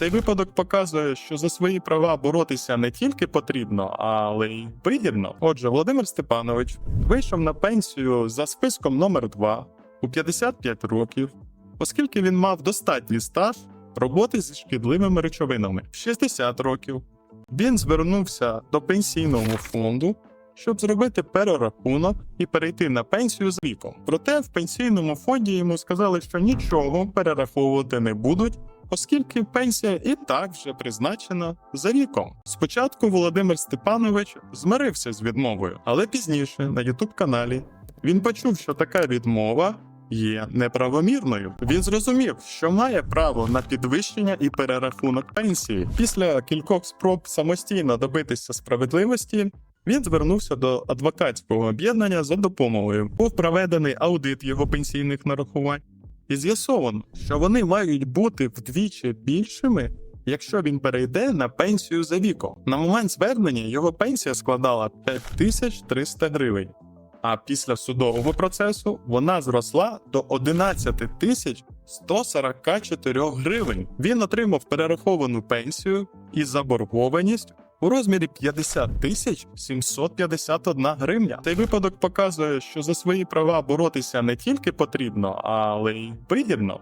Цей випадок показує, що за свої права боротися не тільки потрібно, але й вигідно. Отже, Володимир Степанович вийшов на пенсію за списком номер 2 у 55 років, оскільки він мав достатній стаж роботи зі шкідливими речовинами в 60 років. Він звернувся до пенсійного фонду, щоб зробити перерахунок і перейти на пенсію з віком. Проте в пенсійному фонді йому сказали, що нічого перераховувати не будуть, оскільки пенсія і так вже призначена за віком. Спочатку Володимир Степанович змирився з відмовою, але пізніше на Ютуб каналі він почув, що така відмова. Є неправомірною. Він зрозумів, що має право на підвищення і перерахунок пенсії. Після кількох спроб самостійно добитися справедливості, він звернувся до адвокатського об'єднання за допомогою. Був проведений аудит його пенсійних нарахувань, і з'ясовано, що вони мають бути вдвічі більшими, якщо він перейде на пенсію за віком. На момент звернення його пенсія складала 5300 гривень. А після судового процесу вона зросла до 11 тисяч 144 гривень. Він отримав перераховану пенсію і заборгованість у розмірі 50 тисяч 751 гривня. Цей випадок показує, що за свої права боротися не тільки потрібно, але й вигідно.